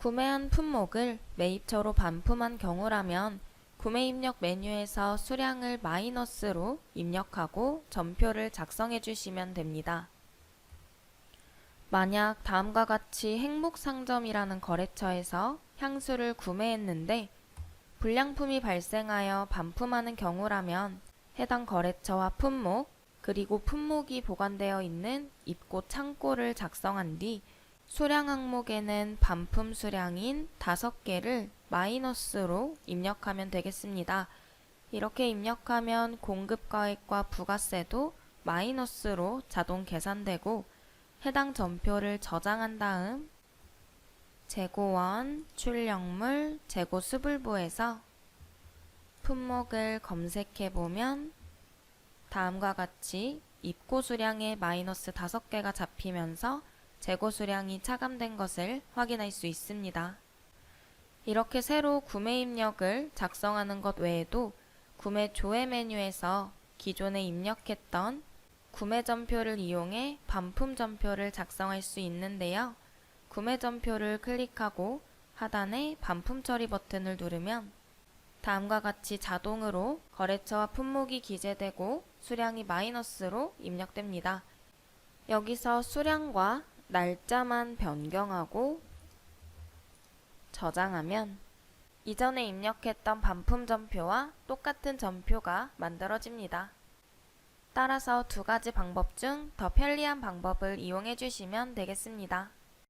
구매한 품목을 매입처로 반품한 경우라면 구매 입력 메뉴에서 수량을 마이너스로 입력하고 전표를 작성해 주시면 됩니다. 만약 다음과 같이 행복상점이라는 거래처에서 향수를 구매했는데 불량품이 발생하여 반품하는 경우라면 해당 거래처와 품목 그리고 품목이 보관되어 있는 입고 창고를 작성한 뒤 수량 항목에는 반품 수량인 5개를 마이너스로 입력하면 되겠습니다. 이렇게 입력하면 공급가액과 부가세도 마이너스로 자동 계산되고 해당 전표를 저장한 다음 재고원, 출력물, 재고 수불부에서 품목을 검색해 보면 다음과 같이 입고 수량의 마이너스 5개가 잡히면서 재고 수량이 차감된 것을 확인할 수 있습니다. 이렇게 새로 구매 입력을 작성하는 것 외에도 구매 조회 메뉴에서 기존에 입력했던 구매 전표를 이용해 반품 전표를 작성할 수 있는데요. 구매 전표를 클릭하고 하단에 반품 처리 버튼을 누르면 다음과 같이 자동으로 거래처와 품목이 기재되고 수량이 마이너스로 입력됩니다. 여기서 수량과 날짜만 변경하고 저장하면 이전에 입력했던 반품 전표와 똑같은 전표가 만들어집니다. 따라서 두 가지 방법 중 더 편리한 방법을 이용해 주시면 되겠습니다.